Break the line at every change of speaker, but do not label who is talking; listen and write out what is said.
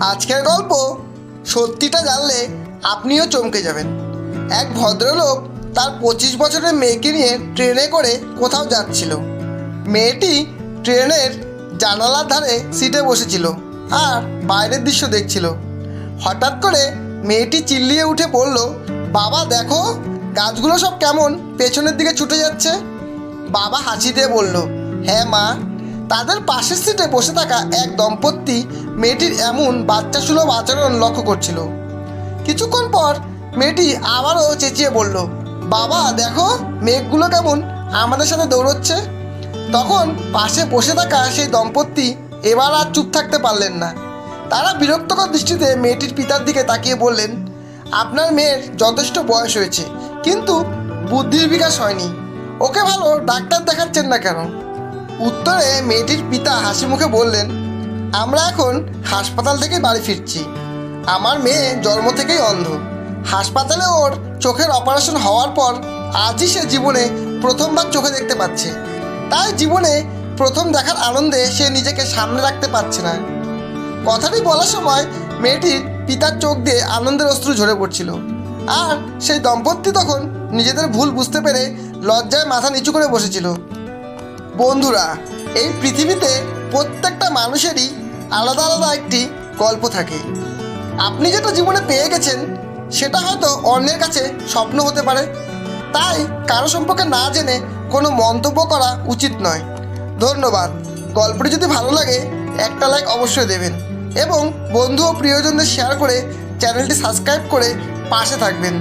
আজকের গল্প সত্যিটা জানলে আপনিও চমকে যাবেন। এক ভদ্রলোক তার পঁচিশ বছরের মেয়েকে নিয়ে ট্রেনে করে কোথাও যাচ্ছিল। মেয়েটি ট্রেনের জানালার ধারে সিটে বসেছিল আর বাইরের দৃশ্য দেখছিল। হঠাৎ করে মেয়েটি চিল্লিয়ে উঠে বলল, বাবা, দেখো, গাছগুলো সব কেমন? পেছনের দিকে ছুটে যাচ্ছে? বাবা হাসি দিয়ে বলল হ্যাঁ মা। তাদের পাশের সিটে বসে থাকা এক দম্পতি মেয়েটির এমন বাচ্চা সুলভ আচরণ লক্ষ্য করছিল। কিছুক্ষণ পর মেয়েটি আবারও চেঁচিয়ে বলল, বাবা, দেখো, মেঘগুলো কেমন? আমাদের সাথে দৌড়চ্ছে। তখন পাশে বসে থাকা সেই দম্পতি এবার আর চুপ থাকতে পারলেন না। তারা বিরক্তকর দৃষ্টিতে মেয়েটির পিতার দিকে তাকিয়ে বললেন, আপনার মেয়ের যথেষ্ট বয়স হয়েছে, কিন্তু বুদ্ধির বিকাশ হয়নি। ওকে ভালো ডাক্তার দেখাচ্ছেন না কেন? উত্তরে মেয়েটির পিতা হাসি মুখে বললেন, আমরা এখন হাসপাতাল থেকে বাড়ি ফিরছি। আমার মেয়ে জন্ম থেকেই অন্ধ। হাসপাতালে ওর চোখের অপারেশন হওয়ার পর আজই সে জীবনে প্রথমবার চোখে দেখতে পাচ্ছে। তাই জীবনে প্রথম দেখার আনন্দে সে নিজেকে সামনে রাখতে পারছে না। কথাটি বলার সময় মেয়েটির পিতার চোখ দিয়ে আনন্দের অশ্রু ঝরে পড়ছিল। আর সেই দম্পতি তখন নিজেদের ভুল বুঝতে পেরে লজ্জায় মাথা নিচু করে বসেছিল। বন্ধুরা, এই পৃথিবীতে প্রত্যেকটা মানুষেরই আলাদা আলাদা একটি গল্প থাকে। আপনি যেটা জীবনে পেয়ে গেছেন, সেটা হয়তো অন্যের কাছে স্বপ্ন হতে পারে। তাই কারও সম্পর্কে না জেনে কোনো মন্তব্য করা উচিত নয়। ধন্যবাদ। গল্পটি যদি ভালো লাগে, একটা লাইক অবশ্যই দেবেন এবং বন্ধু ও প্রিয়জনদের শেয়ার করে চ্যানেলটি সাবস্ক্রাইব করে পাশে থাকবেন।